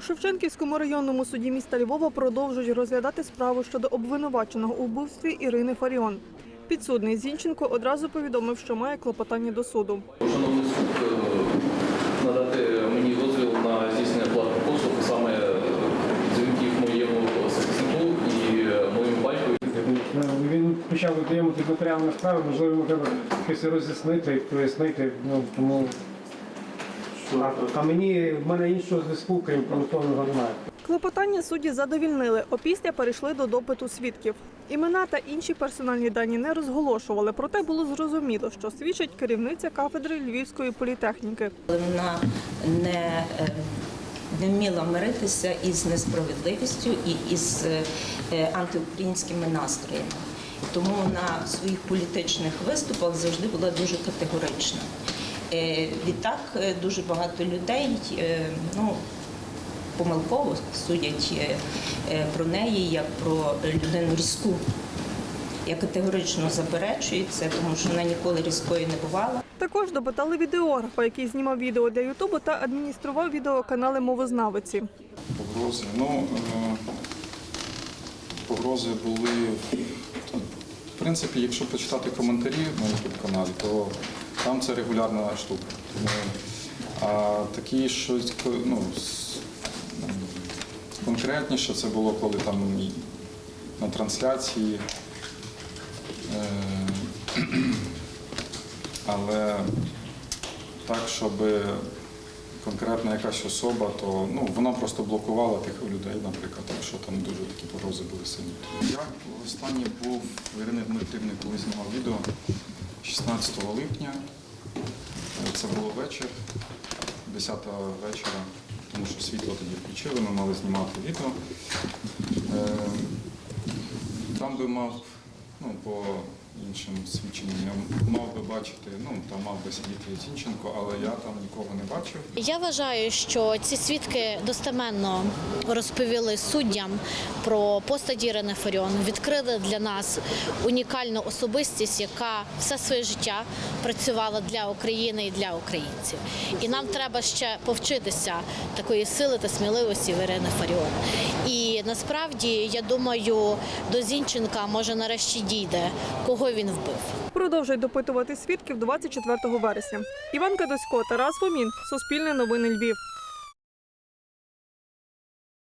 Шевченківському районному суді міста Львова продовжують розглядати справу щодо обвинуваченого у вбивстві Ірини Фаріон. Підсудний Зінченко одразу повідомив, що має клопотання до суду. Шановний суд, е, надати мені дозвіл на здійснення платних послуг, саме е, дзвінків моєму захиснику і е, моєму батькові. Ну, Він почав отримати матеріальну справу, можливо, треба якось роз'яснити, пояснити. Ну, тому... А, а мені в мене іншого зв'язку, крім правословного немає. Клопотання судді задовільнили, опісля перейшли до допиту свідків. Імена та інші персональні дані не розголошували, проте було зрозуміло, що свідчить керівниця кафедри Львівської політехніки. Вона не, е, не вміла миритися із несправедливістю і із е, е, антиукраїнськими настроями. Тому на своїх політичних виступах завжди була дуже категорична. Е, Відтак е, дуже багато людей е, ну, помилково судять про неї як про людину різку. Я категорично заперечую це, тому що вона ніколи різкою не бувала. Також допитали відеографа, який знімав відео для Ютубу та адміністрував відеоканали мовознавиці. Погрози. Ну, погрози були. В принципі, якщо почитати коментарі на youtube каналі, то там це регулярна штука. Тому, а такі щось ну, конкретніше це було, коли там на трансляції. Е, але так, щоб конкретна якась особа, то ну, вона просто блокувала тих людей, наприклад, якщо там дуже такі погрози були сильні. Я останній був Ірини Дмитрівни, коли знімав відео 16 липня. Це було вечір, 10 вечора, тому що світло тоді включили, ми мали знімати відео. Е, Там би мав, ну, по іншим свідченням, я мав би бачити, ну, там мав би сидіти Зінченко, але я там нікого не бачив. Я вважаю, що ці свідки достеменно розповіли суддям про постать Ірини Фаріон, відкрили для нас унікальну особистість, яка все своє життя працювала для України і для українців. І нам треба ще повчитися такої сили та сміливості в Ірини Фаріон. І насправді я думаю, до Зінченка може нарешті дійде, кого він вбив. Продовжують допитувати свідків 24 вересня. Іван Кадосько, Тарас Фомін, Суспільне новини Львів.